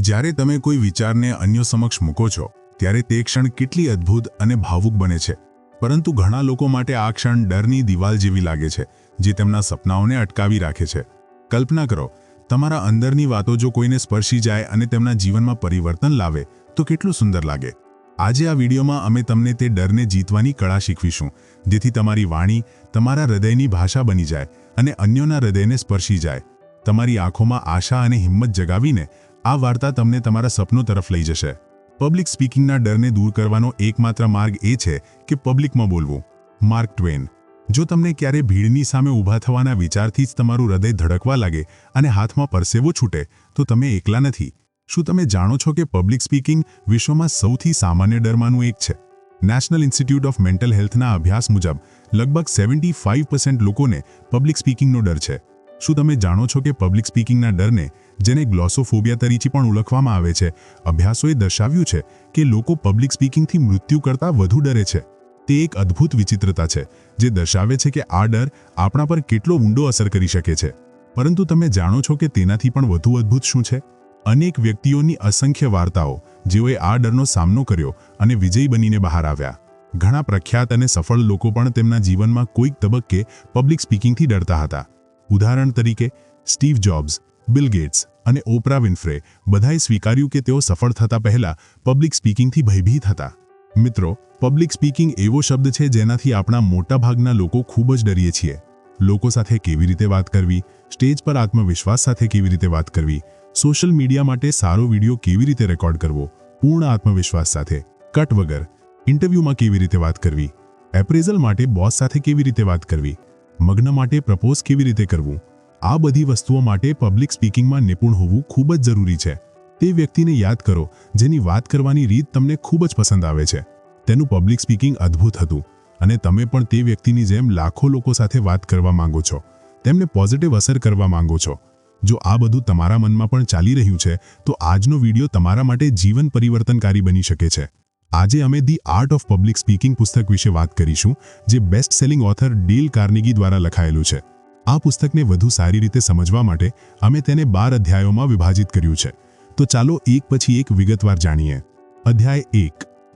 જ્યારે તમે કોઈ વિચારને અન્યો સમક્ષ મૂકો છો, ત્યારે તે ક્ષણ કેટલી અદ્ભુત અને ભાવુક બને છે. પરંતુ ઘણા લોકો માટે આ ક્ષણ ડરની દિવાલ જેવી લાગે છે, જે તેમના સપનાઓને અટકાવી રાખે છે. કલ્પના કરો, તમારા અંદરની વાતો જો કોઈને સ્પર્શી જાય અને તેમના જીવનમાં પરિવર્તન લાવે, તો કેટલું સુંદર લાગે. આજે આ વિડીયોમાં અમે તમને તે ડરને જીતવાની કળા શીખવીશું, જેથી તમારી વાણી, તમારા હૃદયની ભાષા બની જાય અને અન્યોના હૃદયને સ્પર્શી જાય. તમારી આંખોમાં આશા અને હિંમત જગાવીને આ વાર્તા તમને તમારા સપનો તરફ લઈ જશે. પબ્લિક સ્પીકિંગના ડરને દૂર કરવાનો એકમાત્ર માર્ગ એ છે કે પબ્લિકમાં બોલવું. માર્ક ટ્વેન જો તમને ક્યારે ભીડની સામે ઊભા થવાના વિચારથી જ તમારું હૃદય ધડકવા લાગે અને હાથમાં પરસેવો છૂટે, તો તમે એકલા નથી. શું તમે જાણો છો કે પબ્લિક સ્પીકિંગ વિશ્વમાં સૌથી સામાન્ય ડરમાંનું એક છે? નેશનલ ઇન્સ્ટિટ્યૂટ ઓફ મેન્ટલ હેલ્થના અભ્યાસ મુજબ, લગભગ સેવન્ટી લોકોને પબ્લિક સ્પીકિંગનો ડર છે. શું તમે જાણો છો કે પબ્લિક સ્પીકિંગના ડરને, જેને ગ્લોસોફોબિયા તરીકે પણ ઓળખવામાં આવે છે, અભ્યાસોએ દર્શાવ્યું છે કે લોકો પબ્લિક સ્પીકિંગથી મૃત્યુ કરતાં વધુ ડરે છે. તે એક અદ્ભુત વિચિત્રતા છે, જે દર્શાવે છે કે આ ડર આપણા પર કેટલો ઊંડો અસર કરી શકે છે. પરંતુ તમે જાણો છો કે તેનાથી પણ વધુ અદ્ભુત શું છે? અનેક વ્યક્તિઓની અસંખ્ય વાર્તાઓ, જેઓએ આ ડરનો સામનો કર્યો અને વિજયી બનીને બહાર આવ્યા. ઘણા પ્રખ્યાત અને સફળ લોકો પણ તેમના જીવનમાં કોઈક તબક્કે પબ્લિક સ્પીકિંગથી ડરતા હતા. ઉદાહરણ તરીકે, સ્ટીવ જોબ્સ, બિલ ગેટ્સ અને ઓપરા વિન્ફ્રે બધાએ સ્વીકાર્યું કે તેઓ સફળ થતા પહેલા પબ્લિક સ્પીકિંગથી ભયભીત હતા. મિત્રો, પબ્લિક સ્પીકિંગ એવો શબ્દ છે જેનાથી આપણા મોટાભાગના લોકો ખૂબ જ ડરીએ છીએ. લોકો સાથે કેવી રીતે વાત કરવી, સ્ટેજ પર આત્મવિશ્વાસ સાથે કેવી રીતે વાત કરવી, સોશિયલ મીડિયા માટે સારો વીડિયો કેવી રીતે રેકોર્ડ કરવો, પૂર્ણ આત્મવિશ્વાસ સાથે, કટ વગર, ઇન્ટરવ્યૂમાં કેવી રીતે વાત કરવી, એપ્રેઝલ માટે બોસ સાથે કેવી રીતે વાત કરવી મગ્ન માટે પ્રપોઝ કેવી રીતે કરવું? આ બધી વસ્તુઓ માટે પબ્લિક સ્પીકિંગમાં નિપુણ હોવું ખૂબ જ જરૂરી છે. તે વ્યક્તિને યાદ કરો, જેની વાત કરવાની રીત તમને ખૂબ જ પસંદ આવે છે. તેનું પબ્લિક સ્પીકિંગ અદ્ભુત હતું, અને તમે પણ તે વ્યક્તિની જેમ લાખો લોકો સાથે વાત કરવા માંગો છો. તેમને પોઝિટિવ અસર કરવા માંગો છો. જો આ બધું તમારા મનમાં પણ ચાલી રહ્યું છે, તો આજનો વીડિયો તમારા માટે જીવન પરિવર્તનકારી બની શકે છે. આજે અમે the art of public speaking પુસ્તક વિશે વાત કરીશું, જે best selling author Dale Carnegie દ્વારા લખાયેલું છે. આ પુસ્તકને વધુ સારી રીતે સમજવા માટે અમે તેને બાર અધ્યાયોમાં વિભાજિત કર્યું છે. તો ચાલો એક પછી એક વિગતવાર જાણીએ. અધ્યાય એક,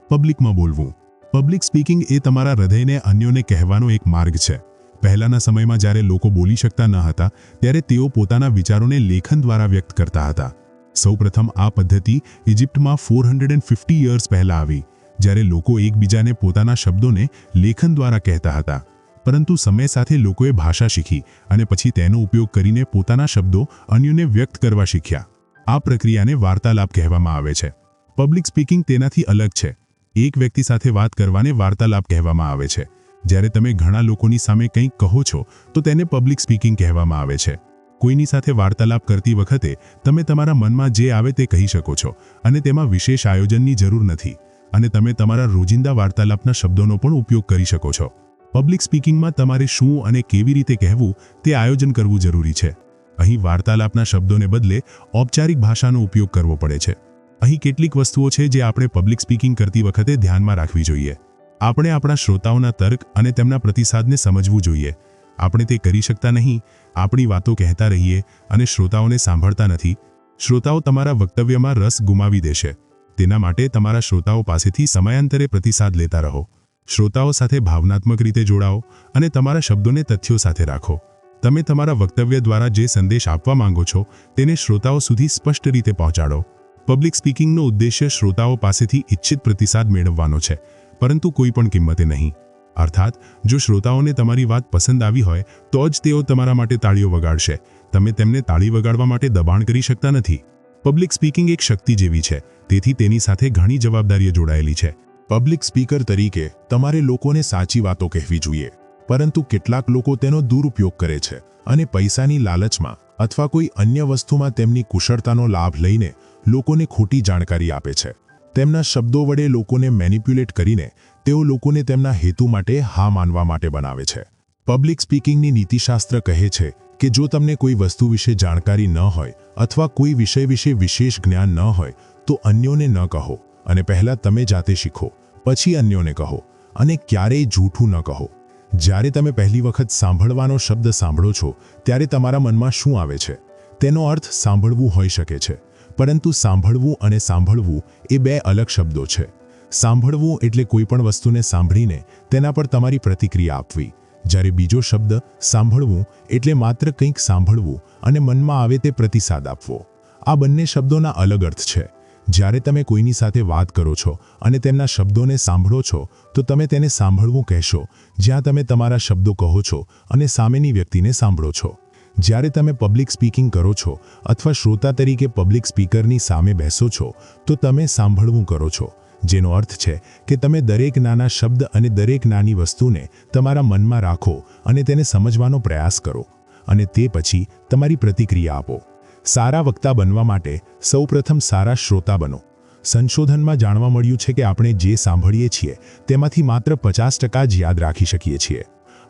પબ્લિકમાં બોલવું. પબ્લિક સ્પીકિંગ એ તમારા હૃદયને અન્યોને કહેવાનો એક માર્ગ છે. પહેલાના સમયમાં જ્યારે લોકો બોલી શકતા ન હતા, ત્યારે તેઓ પોતાના વિચારોને લેખન દ્વારા વ્યક્ત કરતા હતા. સૌપ્રથમ આ પદ્ધતિ ઇજિપ્તમાં ફોર હંડ્રેડ યર્સ પહેલાં આવી, જ્યારે લોકો એકબીજાને પોતાના શબ્દોને લેખન દ્વારા કહેતા હતા. પરંતુ સમય સાથે લોકોએ ભાષા શીખી અને પછી તેનો ઉપયોગ કરીને પોતાના શબ્દો અન્યોને વ્યક્ત કરવા શીખ્યા. આ પ્રક્રિયાને વાર્તાલાપ કહેવામાં આવે છે. પબ્લિક સ્પીકિંગ તેનાથી અલગ છે. એક વ્યક્તિ સાથે વાત કરવાને વાર્તાલાપ કહેવામાં આવે છે. જ્યારે તમે ઘણા લોકોની સામે કંઈક કહો છો, તો તેને પબ્લિક સ્પીકિંગ કહેવામાં આવે છે. કોઈની સાથે વાર્તાલાપ કરતી વખતે તમે તમારા મનમાં જે આવે તે કહી શકો છો અને તેમાં વિશેષ આયોજનની જરૂર નથી. અને તમે તમારા રોજિંદા વાર્તાલાપના શબ્દોનો પણ ઉપયોગ કરી શકો છો. પબ્લિક સ્પીકિંગમાં તમારે શું અને કેવી રીતે કહેવું તે આયોજન કરવું જરૂરી છે. અહીં વાર્તાલાપના શબ્દોને બદલે ઔપચારિક ભાષાનો ઉપયોગ કરવો પડે છે. અહીં કેટલીક વસ્તુઓ છે જે આપણે પબ્લિક સ્પીકિંગ કરતી વખતે ધ્યાનમાં રાખવી જોઈએ. આપણે આપણા શ્રોતાઓના તર્ક અને તેમના પ્રતિસાદને સમજવું જોઈએ. આપણે તે કરી શકતા નહીં આપણી વાતો કહેતા રહીએ અને શ્રોતાઓને સાંભળતા નથી, શ્રોતાઓ તમારા વક્તવ્યમાં રસ ગુમાવી દેશે. તેના માટે તમારા શ્રોતાઓ પાસેથી સમયાંતરે પ્રતિસાદ લેતા રહો. શ્રોતાઓ સાથે ભાવનાત્મક રીતે જોડાઓ અને તમારા શબ્દોને તથ્યો સાથે રાખો. તમે તમારા વક્તવ્ય દ્વારા જે સંદેશ આપવા માંગો છો, તેને શ્રોતાઓ સુધી સ્પષ્ટ રીતે પહોંચાડો. પબ્લિક સ્પીકિંગનો ઉદ્દેશ્ય શ્રોતાઓ પાસેથી ઇચ્છિત પ્રતિસાદ મેળવવાનો છે, પરંતુ કોઈ પણ કિંમતે નહીં. અર્થાત, જો શ્રોતાઓને તમારી વાત પસંદ આવી હોય, તો જ તેઓ તમારા માટે તાળીઓ વગાડશે. તમે તેમને તાળી વગાડવા માટે દબાણ કરી શકતા નથી. પબ્લિક સ્પીકિંગ એક શક્તિ જેવી છે, તેથી તેની સાથે ઘણી જવાબદારીઓ જોડાયેલી છે. પબ્લિક સ્પીકર તરીકે, તમારે લોકોને સાચી વાતો કહેવી જોઈએ. પરંતુ કેટલાક લોકો તેનો દુરુપયોગ કરે છે અને પૈસાની લાલચમાં અથવા કોઈ અન્ય વસ્તુમાં તેમની કુશળતાનો લાભ લઈને લોકોને ખોટી જાણકારી આપે છે. તેમના શબ્દો વડે લોકોને મેનિપ્યુલેટ કરીને તેઓ લોકોને તેમના હેતુ માટે હા માનવા માટે બનાવે છે. પબ્લિક સ્પીકિંગની નીતિશાસ્ત્ર કહે છે કે જો તમને કોઈ વસ્તુ વિશે જાણકારી ન હોય અથવા કોઈ વિષય વિશે વિશેષ જ્ઞાન ન હોય, તો અન્યોને ન કહો અને પહેલાં તમે જાતે શીખો, પછી અન્યોને કહો અને ક્યારેય જૂઠું ન કહો. જ્યારે તમે પહેલી વખત સાંભળવાનો શબ્દ સાંભળો છો, ત્યારે તમારા મનમાં શું આવે છે? તેનો અર્થ સાંભળવું હોઈ શકે છે. પરંતુ સાંભળવું અને સાંભળવું એ બે અલગ શબ્દો છે. સાંભળવું એટલે કોઈપણ વસ્તુને સાંભળીને તેના પર તમારી પ્રતિક્રિયા આપવી. જ્યારે બીજો શબ્દ સાંભળવું એટલે માત્ર કંઈક સાંભળવું અને મનમાં આવે તે પ્રતિસાદ આપવો. આ બંને શબ્દોના અલગ અર્થ છે. જ્યારે તમે કોઈની સાથે વાત કરો છો અને તેમના શબ્દોને સાંભળો છો, તો તમે તેને સાંભળવું કહેશો, જ્યાં તમે તમારા શબ્દો કહો છો અને સામેની વ્યક્તિને સાંભળો છો. જ્યારે તમે પબ્લિક સ્પીકિંગ કરો છો અથવા શ્રોતા તરીકે પબ્લિક સ્પીકરની સામે બેસો છો, તો તમે સાંભળવું કરો છો. જેનો અર્થ છે કે તમે દરેક નાના શબ્દ અને દરેક નાની વસ્તુને તમારા મનમાં રાખો અને તેને સમજવાનો પ્રયાસ કરો અને તે પછી તમારી પ્રતિક્રિયા આપો. સારા વક્તા બનવા માટે સૌપ્રથમ સારા શ્રોતા બનો. સંશોધનમાં જાણવા મળ્યું છે કે આપણે જે સાંભળીએ છીએ તેમાંથી માત્ર પચાસ ટકા જ યાદ રાખી શકીએ છીએ.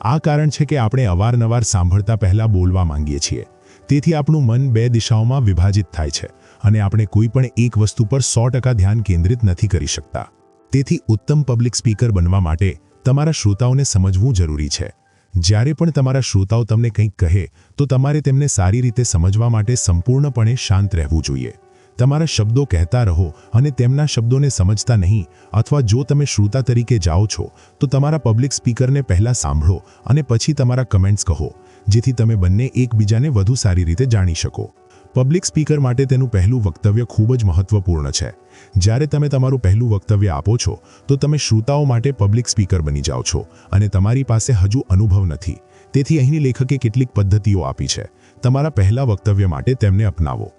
આ કારણ છે કે આપણે અવારનવાર સાંભળતા પહેલાં બોલવા માંગીએ છીએ. તેથી આપણું મન બે દિશાઓમાં વિભાજિત થાય છે અને આપણે કોઈ પણ એક વસ્તુ પર સો ધ્યાન કેન્દ્રિત નથી કરી શકતા. તેથી ઉત્તમ પબ્લિક સ્પીકર બનવા માટે તમારા શ્રોતાઓને સમજવું જરૂરી છે. જ્યારે પણ તમારા શ્રોતાઓ તમને કંઈક કહે, તો તમારે તેમને સારી રીતે સમજવા માટે સંપૂર્ણપણે શાંત રહેવું જોઈએ. તમારા શબ્દો કહેતા રહો અને તેમના શબ્દોને સમજતા નહીં અથવા જો તમે શ્રોતા તરીકે જાઓ છો, તો તમારા પબ્લિક સ્પીકરને પહેલાં સાંભળો અને પછી તમારા કમેન્ટ્સ કહો, જેથી તમે બંને એકબીજાને વધુ સારી રીતે જાણી શકો. પબ્લિક સ્પીકર માટે તેનું પહેલું વક્તવ્ય ખૂબ જ મહત્વપૂર્ણ છે. જ્યારે તમે તમારું પહેલું વક્તવ્ય આપો છો, તો તમે શ્રોતાઓ માટે પબ્લિક સ્પીકર બની જાઓ છો અને તમારી પાસે હજુ અનુભવ નથી. તેથી અહીંની લેખકે કેટલીક પદ્ધતિઓ આપી છે. તમારા પહેલા વક્તવ્ય માટે તેમને અપનાવો.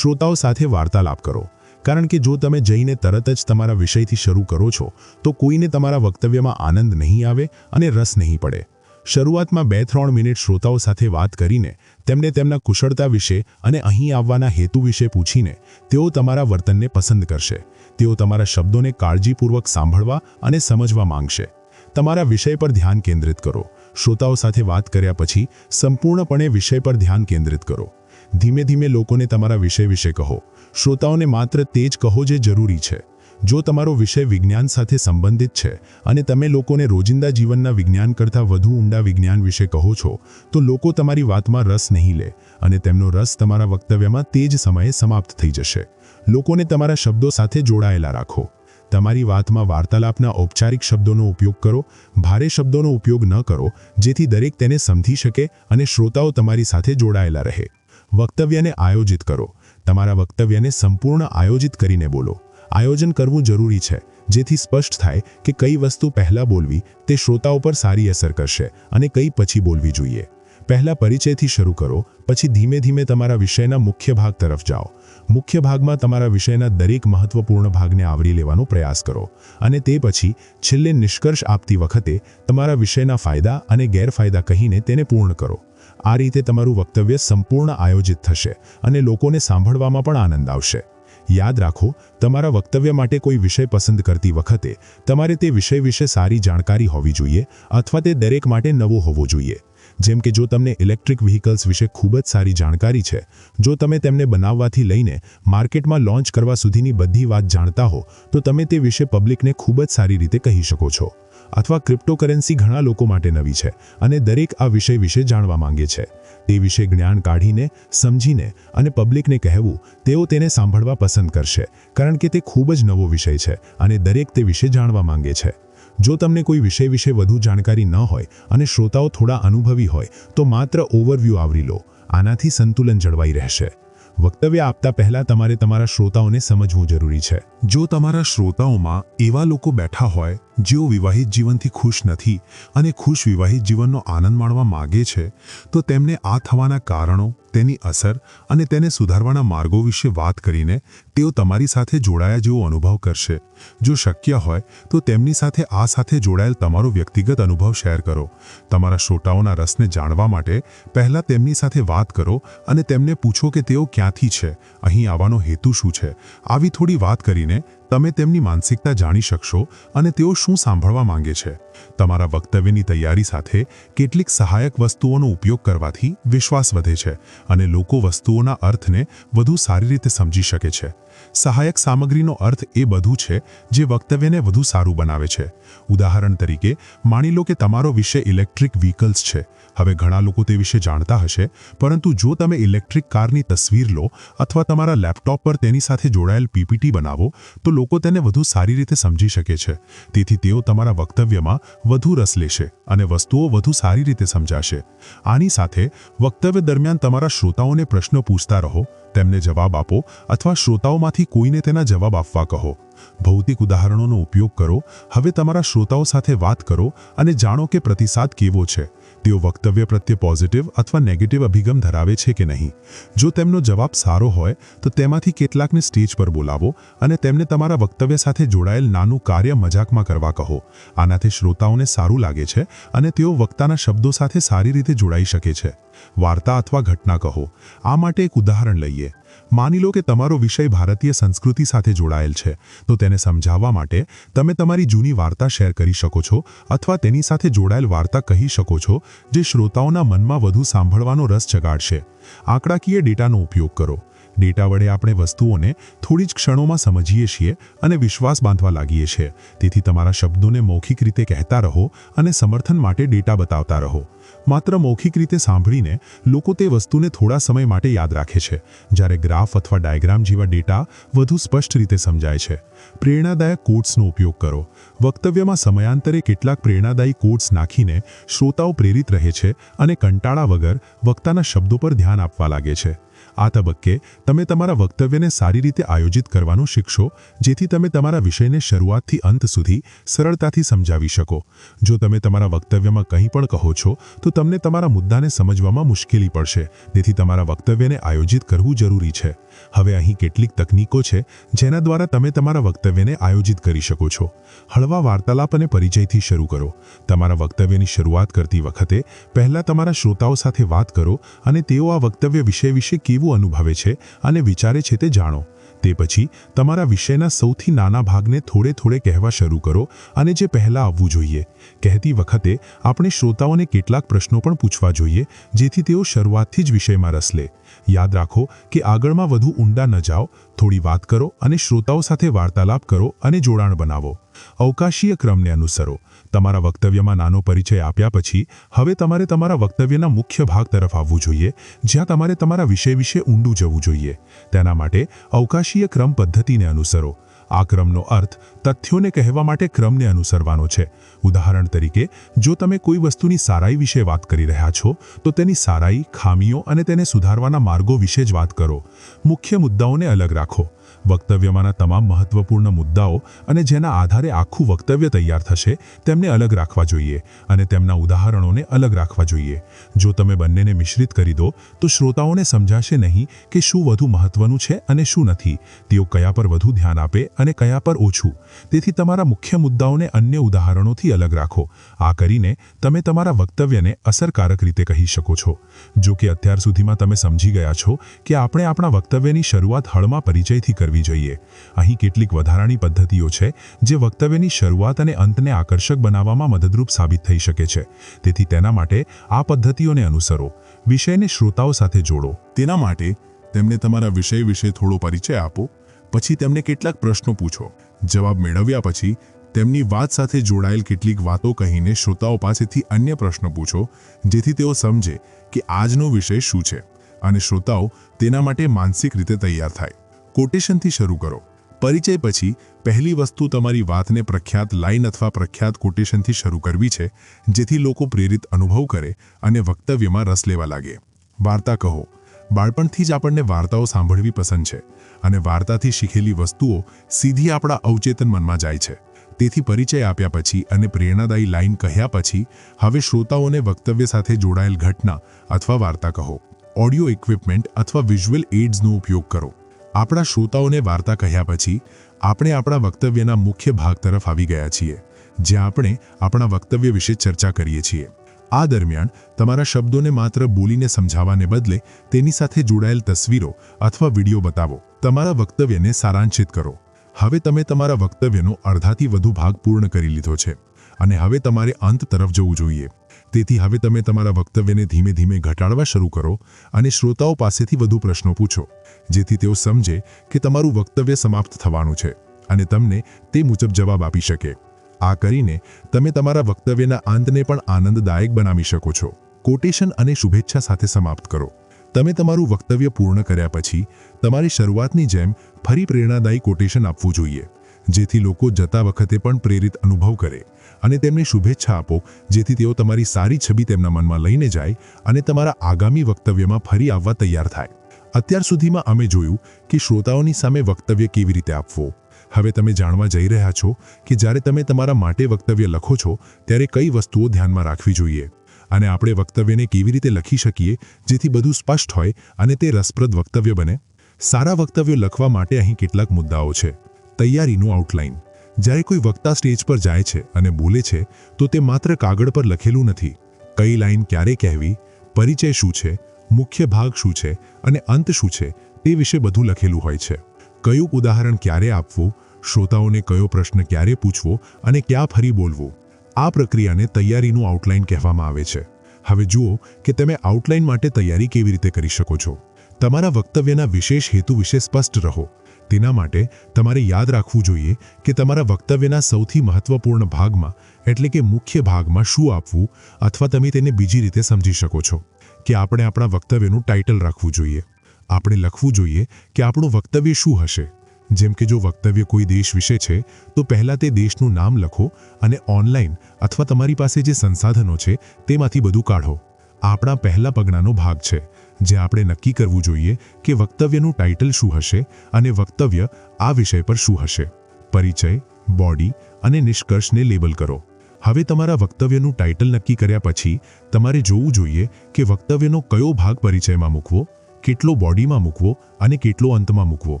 શ્રોતાઓ સાથે વાર્તાલાપ કરો. કારણ કે જો તમે જઈને તરત જ તમારા વિષયથી શરૂ કરો છો, તો કોઈને તમારા વક્તવ્યમાં આનંદ નહીં આવે અને રસ નહીં પડે. શરૂઆતમાં બે ત્રણ મિનિટ શ્રોતાઓ સાથે વાત કરીને, તેમને તેમના કુશળતા વિશે અને અહીં આવવાના હેતુ વિશે પૂછીને, તેઓ તમારા વર્તનને પસંદ કરશે. તેઓ તમારા શબ્દોને કાળજીપૂર્વક સાંભળવા અને સમજવા માંગશે. તમારા વિષય પર ધ્યાન કેન્દ્રિત કરો. શ્રોતાઓ સાથે વાત કર્યા પછી સંપૂર્ણપણે વિષય પર ધ્યાન કેન્દ્રિત કરો. ધીમે ધીમે લોકોને તમારા વિષય વિશે કહો. શ્રોતાઓને માત્ર તે જ કહો જે જરૂરી છે. જો તમારો વિષય વિજ્ઞાન સાથે સંબંધિત છે અને તમે લોકોને રોજિંદા જીવનના વિજ્ઞાન કરતાં વધુ ઊંડા વિજ્ઞાન વિશે કહો છો, તો લોકો તમારી વાતમાં રસ નહીં લે અને તેમનો રસ તમારા વક્તવ્યમાં તે જ સમયે સમાપ્ત થઈ જશે. લોકોને તમારા શબ્દો સાથે જોડાયેલા રાખો. તમારી વાતમાં વાર્તાલાપના ઔપચારિક શબ્દોનો ઉપયોગ કરો, ભારે શબ્દોનો ઉપયોગ ન કરો, જેથી દરેક તેને સમજી શકે અને શ્રોતાઓ તમારી સાથે જોડાયેલા રહે. વક્તવ્યને આયોજિત કરો. તમારા વક્તવ્યને સંપૂર્ણ આયોજિત કરીને બોલો. આયોજન કરવું જરૂરી છે, જેથી સ્પષ્ટ થાય કે કઈ વસ્તુ પહેલાં બોલવી તે શ્રોતાઓ પર સારી અસર કરશે અને કઈ પછી બોલવી જોઈએ. પહેલા પરિચયથી શરૂ કરો, પછી ધીમે ધીમે તમારા વિષયના મુખ્ય ભાગ તરફ જાઓ. મુખ્ય ભાગમાં તમારા વિષયના દરેક મહત્વપૂર્ણ ભાગને આવરી લેવાનો પ્રયાસ કરો અને તે પછી છેલ્લે નિષ્કર્ષ આપતી વખતે તમારા વિષયના ફાયદા અને ગેરફાયદા કહીને તેને પૂર્ણ કરો. આ રીતે તમારું વક્તવ્ય સંપૂર્ણ આયોજિત થશે અને લોકોને સાંભળવામાં પણ આનંદ આવશે. યાદ રાખો, તમારા વક્તવ્ય માટે કોઈ વિષય પસંદ કરતી વખતે તમારે તે વિષય વિશે સારી જાણકારી હોવી જોઈએ અથવા તે દરેક માટે નવો હોવો જોઈએ. જેમ કે જો તમને ઇલેક્ટ્રિક વ્હીકલ્સ વિશે ખૂબ જ સારી જાણકારી છે, જો તમે તેમને બનાવવાથી લઈને માર્કેટમાં લોન્ચ કરવા સુધીની બધી વાત જાણતા હો, તો તમે તે વિશે પબ્લિકને ખૂબ જ સારી રીતે કહી શકો છો. અથવા ક્રિપ્ટોકરન્સી ઘણા લોકો માટે નવી છે અને દરેક આ વિષય વિશે જાણવા માંગે છે. તે વિશે જ્ઞાન કાઢીને, સમજીને અને પબ્લિકને કહેવું, તેઓ તેને સાંભળવા પસંદ કરશે, કારણ કે તે ખૂબ જ નવો વિષય છે અને દરેક તે વિશે જાણવા માંગે છે. જો તમને કોઈ વિષય વિશે વધુ જાણકારી ન હોય અને શ્રોતાઓ થોડા અનુભવી હોય, તો માત્ર ઓવરવ્યૂ આવરી લો. આનાથી સંતુલન જળવાઈ રહેશે. વક્તવ્ય આપતા પહેલા તમારે તમારા શ્રોતાઓને સમજવું જરૂરી છે. જો તમારા શ્રોતાઓમાં એવા લોકો બેઠા હોય, જેઓ વિવાહિત જીવનથી ખુશ નથી અને ખુશ વિવાહિત જીવનનો આનંદ માણવા માગે છે, તો તેમને આ થવાના કારણો તેની અસર અને તેને સુધારવાના માર્ગો વિશે વાત કરીને તેઓ તમારી સાથે જોડાયા જેવો અનુભવ કરશે. જો શક્ય હોય, તો તેમની સાથે આ સાથે જોડાયેલ તમારો વ્યક્તિગત અનુભવ શેર કરો. તમારા શ્રોતાઓના રસને જાણવા માટે પહેલાં તેમની સાથે વાત કરો અને તેમને પૂછો કે તેઓ ક્યાંથી છે, અહીં આવવાનો હેતુ શું છે. આવી થોડી વાત કરીને તમે તેમની માનસિકતા જાણી શકશો અને તેઓ શું સાંભળવા માંગે છે. તમારા વક્તવ્યની તૈયારી સાથે કેટલીક સહાયક વસ્તુઓનો ઉપયોગ કરવાથી વિશ્વાસ વધે છે અને લોકો વસ્તુઓના અર્થને વધુ સારી રીતે સમજી શકે છે. સહાયક સામગ્રીનો અર્થ એ બધું છે જે વક્તવ્યને વધુ સારું બનાવે છે. ઉદાહરણ તરીકે, માની લો કે તમારો વિષય ઇલેક્ટ્રિક વ્હીકલ્સ છે. હવે ઘણા લોકો તે વિશે જાણતા હશે, પરંતુ જો તમે ઇલેક્ટ્રિક કારની તસવીર લો અથવા તમારા લેપટોપ પર તેની સાથે જોડાયેલ પીપીટી બનાવો, તો લોકો તેને વધુ સારી રીતે સમજી શકે છે. તેથી તેઓ તમારા વક્તવ્યમાં વધુ રસ લેશે અને વસ્તુઓ વધુ સારી રીતે સમજાશે. આની સાથે વક્તવ્ય દરમિયાન તમારા શ્રોતાઓને પ્રશ્નો પૂછતા રહો, તેમને જવાબ આપો અથવા શ્રોતાઓમાંથી કોઈને તેના જવાબ આપવા કહો. ભૌતિક ઉદાહરણોનો ઉપયોગ કરો, હવે તમારા શ્રોતાઓ સાથે વાત કરો અને જાણો કે પ્રતિસાદ કેવો છે. તેઓ વક્તવ્ય પ્રત્યે પોઝિટિવ અથવા નેગેટિવ અભિગમ ધરાવે છે કે નહીં? જો તેમનો જવાબ સારો હોય, તો તેમાંથી કેટલાકને સ્ટેજ પર બોલાવો અને તેમને તમારા વક્તવ્ય સાથે જોડાયેલ નાનું કાર્ય મજાકમાં કરવા કહો. આનાથી શ્રોતાઓને સારું લાગે છે અને તેઓ વક્તાના શબ્દો સાથે સારી રીતે જોડાઈ શકે છે. વાર્તા અથવા ઘટના કહો. આ માટે એક ઉદાહરણ લઈએ. માની લો કે તમારો વિષય ભારતીય સંસ્કૃતિ સાથે જોડાયેલ છે, તો તેને સમજાવવા માટે તમે તમારી જૂની વાર્તા શેર કરી શકો છો અથવા તેની સાથે જોડાયેલ વાર્તા કહી શકો છો, જે શ્રોતાઓના મનમાં વધુ સાંભળવાનો રસ જગાડશે. આંકડાકીય ડેટાનો ઉપયોગ કરો. ડેટા વડે આપણે વસ્તુઓને થોડી જ ક્ષણોમાં સમજીએ છીએ અને વિશ્વાસ બાંધવા લાગીએ છીએ. તેથી તમારા શબ્દોને મૌખિક રીતે કહેતા રહો અને સમર્થન માટે ડેટા બતાવતા રહો. માત્ર મૌખિક રીતે સાંભળીને લોકો તે વસ્તુને થોડા સમય માટે યાદ રાખે છે, જ્યારે ગ્રાફ અથવા ડાયગ્રામ જેવા ડેટા વધુ સ્પષ્ટ રીતે સમજાય છે. પ્રેરણાદાયક કોટ્સનો ઉપયોગ કરો. વક્તવ્યમાં સમયાંતરે કેટલાક પ્રેરણાદાયી કોટ્સ નાખીને શ્રોતાઓ પ્રેરિત રહે છે અને કંટાળા વગર વક્તાના શબ્દો પર ધ્યાન આપવા લાગે છે. આ તબક્કે તમે તમારા વક્તવ્યને સારી રીતે આયોજિત કરવાનું શીખશો, જેથી તમે તમારા વિષયને શરૂઆતથી અંત સુધી સરળતાથી સમજાવી શકો. જો તમે તમારા વક્તવ્યમાં કંઈ પણ કહો છો, તો તમને તમારા મુદ્દાને સમજવામાં મુશ્કેલી પડશે, તેથી તમારા વક્તવ્યને આયોજિત કરવું જરૂરી છે. હવે અહીં કેટલીક તકનીકો છે, જેના દ્વારા તમે તમારા વક્તવ્યને આયોજિત કરી શકો છો. હળવા વાર્તાલાપ અને પરિચયથી શરૂ કરો. તમારા વક્તવ્યની શરૂઆત કરતી વખતે પહેલા તમારા શ્રોતાઓ સાથે વાત કરો અને તેઓ આ વક્તવ્ય વિષય વિશે કેવું અનુભવે છે અને વિચારે છે તે જાણો. તે પછી તમારા વિષયના સૌથી નાના ભાગને થોડે થોડે કહેવા શરૂ કરો અને જે પહેલાં આવવું જોઈએ. કહેતી વખતે આપણે શ્રોતાઓને કેટલાક પ્રશ્નો પણ પૂછવા જોઈએ, જેથી તેઓ શરૂઆતથી જ વિષયમાં રસ લે. યાદ રાખો કે આગળમાં વધુ ઊંડા ન જાઓ, થોડી વાત કરો અને શ્રોતાઓ સાથે વાર્તાલાપ કરો અને જોડાણ બનાવો. અવકાશીય ક્રમને અનુસરો. તમારા વક્તવ્યમાં નાનો પરિચય આપ્યા પછી, હવે તમારે તમારા વક્તવ્યના મુખ્ય ભાગ તરફ આવવું જોઈએ, જ્યાં તમારે તમારા વિષય વિશે ઊંડું જવું જોઈએ. તેના માટે અવકાશીય ક્રમ પદ્ધતિને અનુસરો. આ ક્રમનો અર્થ તથ્યોને કહેવા માટે ક્રમને અનુસરવાનો છે. ઉદાહરણ તરીકે, જો તમે કોઈ વસ્તુની સારાઈ વિશે વાત કરી રહ્યા છો, તો તેની સારાઈ, ખામીઓ અને તેને સુધારવાના માર્ગો વિશે જ વાત કરો. મુખ્ય મુદ્દાઓને અલગ રાખો. વક્તવ્યમાંના તમામ મહત્વપૂર્ણ મુદ્દાઓ અને જેના આધારે આખું વક્તવ્ય તૈયાર થશે, તેમને અલગ રાખવા જોઈએ અને તેમના ઉદાહરણોને અલગ રાખવા જોઈએ. જો તમે બંનેને મિશ્રિત કરી દો, તો શ્રોતાઓને સમજાશે નહીં કે શું વધુ મહત્વનું છે અને શું નથી. તેઓ કયા પર વધુ ધ્યાન આપે અને કયા પર ઓછું. તેથી તમારા મુખ્ય મુદ્દાઓને અન્ય ઉદાહરણોથી અલગ રાખો. આ કરીને તમે તમારા વક્તવ્યને અસરકારક રીતે કહી શકો છો. જો કે અત્યાર સુધીમાં તમે સમજી ગયા છો કે આપણે આપણા વક્તવ્યની શરૂઆત હળમાં પરિચયથી કરવી જોઈએ. અહીં કેટલીક વધારાની પદ્ધતિઓ છે, જે વક્તવ્યની શરૂઆત અને અંતને આકર્ષક બનાવવામાં મદદરૂપ સાબિત થઈ શકે છે. તેથી તેના માટે આ પદ્ધતિઓને અનુસરો. વિષયને શ્રોતાઓ સાથે જોડો. તેના માટે તેમને તમારા વિષય વિશે થોડો પરિચય આપો. પછી તેમને કેટલાક પ્રશ્નો પૂછો. જવાબ મેળવ્યા પછી તેમની વાત સાથે જોડાયેલ કેટલીક વાતો કહીને શ્રોતાઓ પાસેથી અન્ય પ્રશ્નો પૂછો, જેથી તેઓ સમજે કે આજનો વિષય શું છે. અને શ્રોતાઓ તેના માટે માનસિક રીતે તૈયાર થાય. કોટેશનથી શરૂ કરો. પરિચય પછી પહેલી વસ્તુ તમારી વાતને પ્રખ્યાત લાઇન અથવા પ્રખ્યાત કોટેશનથી શરૂ કરવી છે, જેથી લોકો પ્રેરિત અનુભવ કરે અને વક્તવ્યમાં રસ લેવા લાગે. વાર્તા કહો. બાળપણથી જ આપણને વાર્તાઓ સાંભળવી પસંદ છે અને વાર્તાથી શીખેલી વસ્તુઓ સીધી આપણા અવચેતન મનમાં જાય છે. તેથી પરિચય આપ્યા પછી અને પ્રેરણાદાયી લાઇન કહ્યા પછી હવે શ્રોતાઓને વક્તવ્ય સાથે જોડાયેલ ઘટના અથવા વાર્તા કહો. ઓડિયો ઇક્વિપમેન્ટ અથવા વિઝ્યુઅલ એઇડ્સનો ઉપયોગ કરો. આપણા શ્રોતાઓને વાર્તા કહ્યા પછી આપણે આપણા વક્તવ્યના મુખ્ય ભાગ તરફ આવી ગયા છીએ, જ્યાં આપણે આપણા વક્તવ્ય વિશે ચર્ચા કરીએ છીએ. આ દરમિયાન તમારા શબ્દોને માત્ર બોલીને સમજાવવાને બદલે તેની સાથે જોડાયેલ તસવીરો અથવા વીડિયો બતાવો. તમારા વક્તવ્યને સારાંશિત કરો. હવે તમે તમારા વક્તવ્યનો અડધાથી વધુ ભાગ પૂર્ણ કરી લીધો છે અને હવે તમારે અંત તરફ જવું જોઈએ. તેથી હવે તમે તમારા વક્તવ્યને ધીમે ધીમે ઘટાડવા શરૂ કરો અને શ્રોતાઓ પાસેથી વધુ પ્રશ્નો પૂછો. જેથી તેઓ સમજે કે તમારું વક્તવ્ય સમાપ્ત થવાનું છે અને તમને તે મુજબ જવાબ આપી શકે. આ કરીને તમે તમારા વક્તવ્યના અંતને પણ આનંદદાયક બનાવી શકો છો. કોટેશન અને શુભેચ્છા સાથે સમાપ્ત કરો. તમે તમારું વક્તવ્ય પૂર્ણ કર્યા પછી તમારી શરૂઆતની જેમ ફરી પ્રેરણાદાયી કોટેશન આપવું જોઈએ, જેથી લોકો જતા વખતે પણ પ્રેરિત અનુભવ કરે અને તેમને શુભેચ્છા આપો, જેથી તેઓ તમારી સારી છબી તેમના મનમાં લઈને જાય અને તમારા આગામી વક્તવ્યમાં ફરી આવવા તૈયાર થાય. અત્યાર સુધીમાં અમે જોયું કે શ્રોતાઓની સામે વક્તવ્ય કેવી રીતે આપવો. હવે તમે જાણવા જઈ રહ્યા છો કે જ્યારે તમે તમારા માટે વક્તવ્ય લખો છો, ત્યારે કઈ વસ્તુઓ ધ્યાનમાં રાખવી જોઈએ? અને આપણે વક્તવ્યને કેવી રીતે લખી શકીએ, જેથી બધું સ્પષ્ટ હોય અને તે રસપ્રદ વક્તવ્ય બને? સારા વક્તવ્યો લખવા માટે અહીં કેટલાક મુદ્દાઓ છે. તૈયારીનું આઉટલાઇન જ્યારે કોઈ વક્તા સ્ટેજ પર જાય છે અને બોલે છે, તો તે માત્ર કાગળ પર લખેલું નથી. કઈ લાઈન ક્યારે કહેવી? પરિચય શું છે? મુખ્ય ભાગ શું છે અને અંત શું છે તે વિશે બધું લખેલું હોય છે. કયું ઉદાહરણ ક્યારે આપવું? શ્રોતાઓને કયો પ્રશ્ન ક્યારે પૂછવો અને ક્યાં ફરી બોલવું? આ પ્રક્રિયાને તૈયારીનું આઉટલાઇન કહેવામાં આવે છે. હવે જુઓ કે તમે આઉટલાઇન માટે તૈયારી કેવી રીતે કરી શકો છો. તમારા વક્તવ્યના વિશેષ હેતુ વિશે સ્પષ્ટ રહો. તેના માટે તમારે યાદ રાખવું જોઈએ કે તમારા વક્તવ્યના સૌથી મહત્વપૂર્ણ ભાગમાં, એટલે કે મુખ્ય ભાગમાં શું આપવું અથવા તમે તેને બીજી રીતે સમજી શકો છો. કે આપણે આપણા વક્તવ્યનું ટાઇટલ રાખવું જોઈએ. આપણે લખવું જોઈએ કે આપણું વક્તવ્ય શું હશે. જેમ કે જો વક્તવ્ય કોઈ દેશ વિશે છે, તો પહેલાં તે દેશનું નામ લખો અને ઓનલાઈન અથવા તમારી પાસે જે સંસાધનો છે, તેમાંથી બધું કાઢો. આપણા પહેલા પગલાંનો ભાગ છે, જે આપણે નક્કી કરવું જોઈએ કે વક્તવ્યનું ટાઇટલ શું હશે અને વક્તવ્ય આ વિષય પર શું હશે. પરિચય, બોડી અને નિષ્કર્ષને લેબલ કરો. હવે તમારા વક્તવ્યનું ટાઇટલ નક્કી કર્યા પછી તમારે જોવું જોઈએ કે વક્તવ્યનો કયો ભાગ પરિચયમાં મૂકવો, કેટલો બોડીમાં મૂકવો અને કેટલો અંતમાં મૂકવો.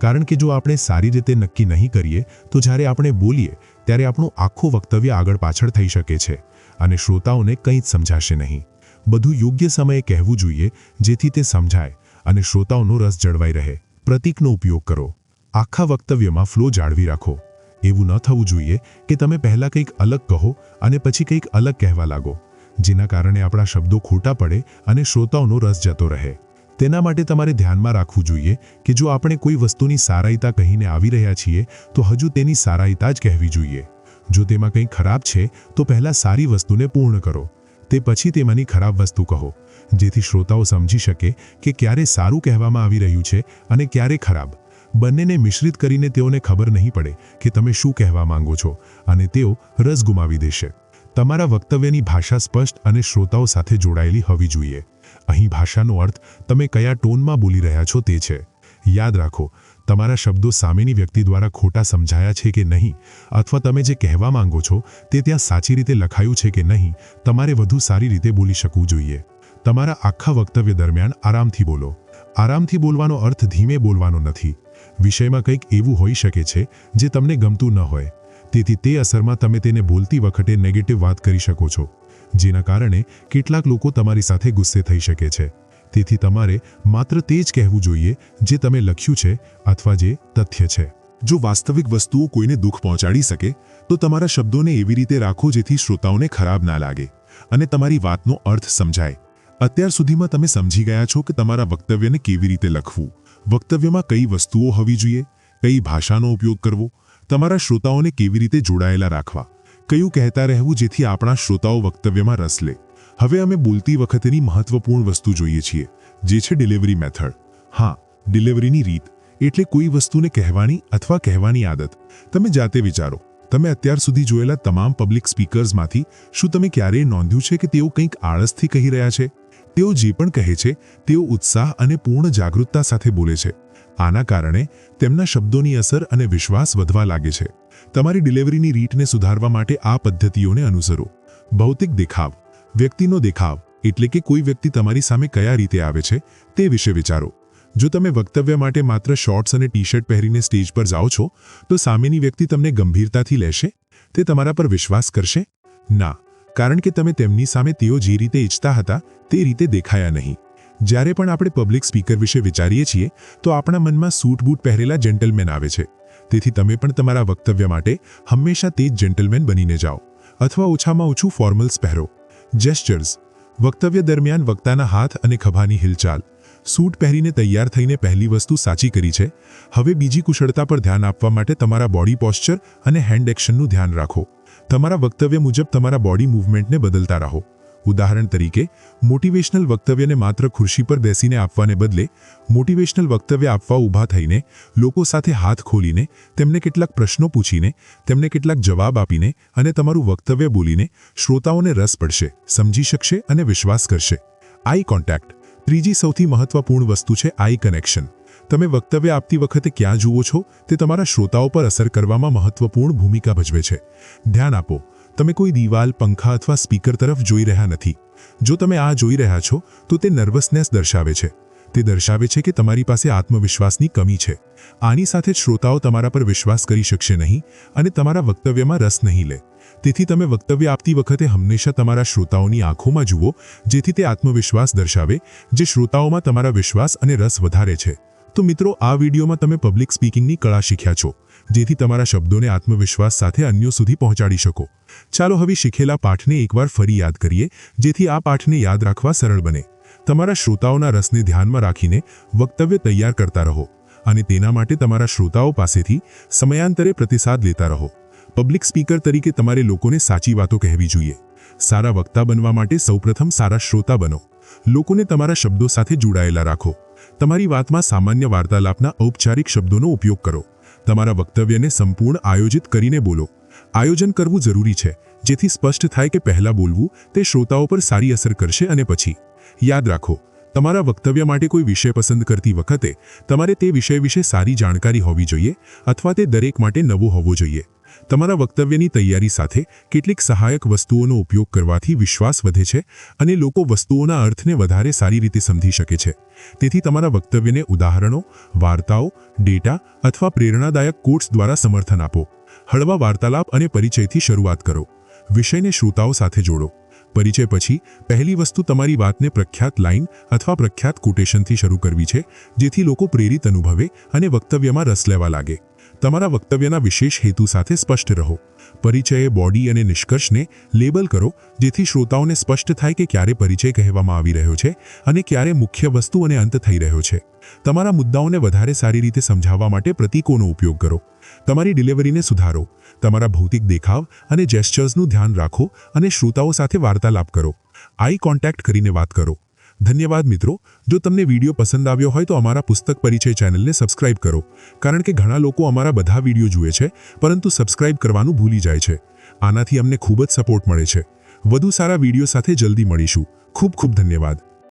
કારણ કે જો આપણે સારી રીતે નક્કી નહીં કરીએ, તો જ્યારે આપણે બોલીએ, ત્યારે આપણું આખું વક્તવ્ય આગળ પાછળ થઈ શકે છે અને શ્રોતાઓને કંઈ જ સમજાશે નહીં. બધું યોગ્ય સમયે કહેવું જોઈએ, જેથી તે સમજાય અને શ્રોતાઓનો રસ જળવાઈ રહે. પ્રતીકનો ઉપયોગ કરો. આખા વક્તવ્યમાં ફ્લો જાળવી રાખો. એવું ન થવું જોઈએ કે તમે પહેલાં કંઈક અલગ કહો અને પછી કંઈક અલગ કહેવા લાગો. જેના કારણે આપણા શબ્દો ખોટા પડે અને શ્રોતાઓનો રસ જતો રહે. તેના માટે તમારે ધ્યાનમાં રાખવું જોઈએ કે જો આપણે કોઈ વસ્તુની સારાઈતા કહીને આવી રહ્યા છીએ, તો હજુ તેની સારાઈતા જ કહેવી જોઈએ. જો તેમાં કંઈ ખરાબ છે, તો પહેલાં સારી વસ્તુને પૂર્ણ કરો. તે પછી તેમાંની ખરાબ વસ્તુ કહો. જેથી શ્રોતાઓ સમજી શકે કે ક્યારે સારું કહેવામાં આવી રહ્યું છે અને ક્યારે ખરાબ. બંનેને મિશ્રિત કરીને તેઓને ખબર નહીં પડે કે તમે શું કહેવા માંગો છો અને તેઓ રસ ગુમાવી દેશે. તમારા વક્તવ્યની ભાષા સ્પષ્ટ અને શ્રોતાઓ સાથે જોડાયેલી હોવી જોઈએ. અહીં ભાષાનો અર્થ તમે કયા ટોનમાં બોલી રહ્યા છો તે છે. યાદ રાખો, તમારા શબ્દો સામેની વ્યક્તિ દ્વારા ખોટા સમજાયા છે કે નહીં અથવા તમે જે કહેવા માંગો છો તે ત્યાં સાચી રીતે લખાયું છે કે નહીં તમારે વધુ સારી રીતે બોલી શકવું જોઈએ. તમારા આખા વક્તવ્ય દરમિયાન આરામથી બોલો. આરામથી બોલવાનો અર્થ ધીમે બોલવાનો નથી. વિષયમાં કંઈક એવું હોઈ શકે છે જે તમને ગમતું ન હોય. તેથી તે અસરમાં તમે તેને બોલતી વખતે નેગેટિવ વાત કરી શકો છો, જેના કારણે કેટલાક લોકો તમારી સાથે ગુસ્સે થઈ શકે છે. તેથી તમારે માત્ર તે જ કહેવું જોઈએ જે તમે લખ્યું છે અથવા જે તથ્ય છે. જો વાસ્તવિક વસ્તુઓ કોઈને દુઃખ પહોંચાડી શકે, તો તમારા શબ્દોને એવી રીતે રાખો જેથી શ્રોતાઓને ખરાબ ના લાગે અને તમારી વાતનો અર્થ સમજાય. અત્યાર સુધીમાં તમે સમજી ગયા છો કે તમારા વક્તવ્યને કેવી રીતે લખવું. વક્તવ્યમાં કઈ વસ્તુઓ હોવી જોઈએ, કઈ ભાષાનો ઉપયોગ કરવો, તમારા શ્રોતાઓને કેવી રીતે જોડાયેલા રાખવા? કયું કહેતા રહેવું જેથી આપણા શ્રોતાઓ વક્તવ્યમાં રસ લે? હવે અમે બોલતી વખતેની મહત્વપૂર્ણ વસ્તુ જોઈએ છીએ, જે છે ડિલિવરી મેથડ. હા, ડિલિવરીની રીત, એટલે કોઈ વસ્તુને કહેવાની અથવા કહેવાની આદત. તમે જાતે વિચારો, તમે અત્યાર સુધી જોયેલા તમામ પબ્લિક સ્પીકર્સમાંથી શું તમે ક્યારેય નોંધ્યું છે કે તેઓ કંઈક આળસથી કહી રહ્યા છે? તેઓ જે પણ કહે છે, તેઓ ઉત્સાહ અને પૂર્ણ જાગૃતતા સાથે બોલે છે. આના કારણે તેમના શબ્દોની અસર અને વિશ્વાસ વધવા લાગે છે. તમારી ડિલિવરીની રીતને સુધારવા માટે આ પદ્ધતિઓને અનુસરો. ભૌતિક દેખાવ. વ્યક્તિનો દેખાવ, એટલે કે કોઈ વ્યક્તિ તમારી સામે કયા રીતે આવે છે, તે વિશે વિચારો. જો તમે વક્તવ્ય માટે માત્ર શોર્ટ્સ અને ટી શર્ટ પહેરીને સ્ટેજ પર જાઓ છો, તો સામેની વ્યક્તિ તમને ગંભીરતાથી લેશે? તે તમારા પર વિશ્વાસ કરશે? ના. કારણ કે તમે તેમની સામે તેઓ જે રીતે ઈચ્છતા હતા તે રીતે દેખાયા નહીં. જ્યારે પણ આપણે પબ્લિક સ્પીકર વિશે વિચારીએ છીએ, તો આપણા મનમાં સૂટબૂટ પહેરેલા જેન્ટલમેન આવે છે. તેથી તમે પણ તમારા વક્તવ્ય માટે હંમેશા તે જ જેન્ટલમેન બનીને જાઓ, અથવા ઓછામાં ઓછું ફોર્મલ્સ પહેરો. જેસ્ચર્સ. વક્તવ્ય દરમિયાન વક્તાના હાથ અને ખભાની હિલચાલ. સૂટ પહેરીને તૈયાર થઈને પહેલી વસ્તુ સાચી કરી છે. હવે બીજી કુશળતા પર ધ્યાન આપવા માટે તમારા બોડી પોસ્ચર અને હેન્ડ એક્શનનું ધ્યાન રાખો. તમારા વક્તવ્ય મુજબ તમારા બોડી મૂવમેન્ટને બદલતા રહો. ઉદાહરણ તરીકે મોટિવેશનલ વક્તવ્યને માત્ર ખુરશી પર બેસીને આપવાને બદલે મોટિવેશનલ વક્તવ્ય આપવા ઊભા થઈને, લોકો સાથે હાથ ખોલીને, તેમને કેટલાક પ્રશ્નો પૂછીને, તેમને કેટલાક જવાબ આપીને અને તમારું વક્તવ્ય બોલીને શ્રોતાઓને રસ પડશે, સમજી શકશે અને વિશ્વાસ કરશે. આઈ કોન્ટેક્ટ ત્રીજી સૌથી મહત્વપૂર્ણ વસ્તુ છે આઈ કનેક્શન તમે વક્તવ્ય આપતી વખતે ક્યાં જુઓ છો તે તમારા શ્રોતાઓ પર અસર કરવામાં મહત્વપૂર્ણ ભૂમિકા ભજવે છે. ધ્યાન આપો, તમે કોઈ દિવાલ, પંખા અથવા સ્પીકર તરફ જોઈ રહ્યા નથી. જો તમે આ જોઈ રહ્યા છો, તો તે નર્વસનેસ દર્શાવે છે. તે દર્શાવે છે કે તમારી પાસે આત્મવિશ્વાસની કમી છે. આની સાથે શ્રોતાઓ તમારા પર વિશ્વાસ કરી શકશે નહીં અને તમારા વક્તવ્યમાં રસ નહીં લે. તેથી તમે વક્તવ્ય આપતી વખતે હંમેશા તમારા શ્રોતાઓની આંખોમાં જુઓ, જેથી તે આત્મવિશ્વાસ દર્શાવે, જે શ્રોતાઓમાં તમારા વિશ્વાસ અને રસ વધારે છે. તો મિત્રો, આ વિડીયોમાં તમે પબ્લિક સ્પીકિંગની કળા શીખ્યા છો, જેથી તમારા શબ્દોને આત્મવિશ્વાસ સાથે અન્યો સુધી પહોંચાડી શકો. ચાલો હવે શીખેલા પાઠને એકવાર ફરી યાદ કરીએ, જેથી આ પાઠને યાદ રાખવા સરળ બને. તમારા શ્રોતાઓના રસને ધ્યાનમાં રાખીને વક્તવ્ય તૈયાર કરતા રહો અને તેના માટે તમારા શ્રોતાઓ પાસેથી સમયાંતરે પ્રતિસાદ લેતા રહો. પબ્લિક સ્પીકર તરીકે તમારે લોકોને સાચી વાતો કહેવી જોઈએ. સારા વક્તા બનવા માટે સૌપ્રથમ સારા શ્રોતા બનો. લોકોને તમારા શબ્દો સાથે જોડાયેલા રાખો. તમારી વાતમાં સામાન્ય વાર્તાલાપના ઔપચારિક શબ્દોનો ઉપયોગ કરો. તમારા વક્તવ્યને સંપૂર્ણ આયોજિત કરીને બોલો. આયોજન કરવું જરૂરી છે, જેથી સ્પષ્ટ થાય કે પહેલા બોલવું તે શ્રોતાઓ પર સારી અસર કરશે અને પછી. યાદ રાખો, તમારા વક્તવ્ય માટે કોઈ વિષય પસંદ કરતી વખતે, તમારે તે વિષય વિશે સારી જાણકારી હોવી જોઈએ અથવા તે દરેક માટે નવો હોવો જોઈએ. તમારા વક્તવ્યની તૈયારી સાથે કેટલીક સહાયક વસ્તુઓનો ઉપયોગ કરવાથી વિશ્વાસ વધે છે અને લોકો વસ્તુઓના અર્થને વધારે સારી રીતે સમજી શકે છે. તેથી તમારા વક્તવ્યને ઉદાહરણો, વાર્તાઓ, ડેટા અથવા પ્રેરણાદાયક કોટ્સ દ્વારા સમર્થન આપો. હળવા વાર્તાલાપ અને પરિચયથી શરૂઆત કરો. વિષયને શ્રોતાઓ સાથે જોડો. પરિચય પછી પહેલી વસ્તુ તમારી વાતને પ્રખ્યાત લાઇન અથવા પ્રખ્યાત કોટેશનથી શરૂ કરવી છે, જેથી લોકો પ્રેરિત અનુભવે અને વક્તવ્યમાં રસ લેવા લાગે. તમારા વક્તવ્યના વિશેષ હેતુ સાથે સ્પષ્ટ રહો. પરિચયે બોડી અને નિષ્કર્ષને લેબલ કરો, જેથી શ્રોતાઓને સ્પષ્ટ થાય કે ક્યારે પરિચય કહેવામાં આવી રહ્યો છે અને ક્યારે મુખ્ય વસ્તુ અને અંત થઈ રહ્યો છે. તમારા મુદ્દાઓને વધારે સારી રીતે સમજાવવા માટે પ્રતીકોનો ઉપયોગ કરો. તમારી ડિલિવરીને સુધારો. તમારા ભૌતિક દેખાવ અને જેસ્ચર્સનું ધ્યાન રાખો અને શ્રોતાઓ સાથે વાર્તાલાપ કરો. આઈ કોન્ટેક્ટ કરીને વાત કરો. ધન્યવાદ મિત્રો. જો તમને વીડિયો પસંદ આવ્યો હોય તો અમારા પુસ્તક પરિચય ચેનલને સબસ્ક્રાઇબ કરો. કારણ કે ઘણા લોકો અમારા બધા વીડિયો જુએ છે, પરંતુ સબસ્ક્રાઇબ કરવાનું ભૂલી જાય છે. આનાથી અમને ખૂબ જ સપોર્ટ મળે છે. વધુ સારા વીડિયો સાથે જલ્દી મળીશું. ખૂબ ખૂબ ધન્યવાદ.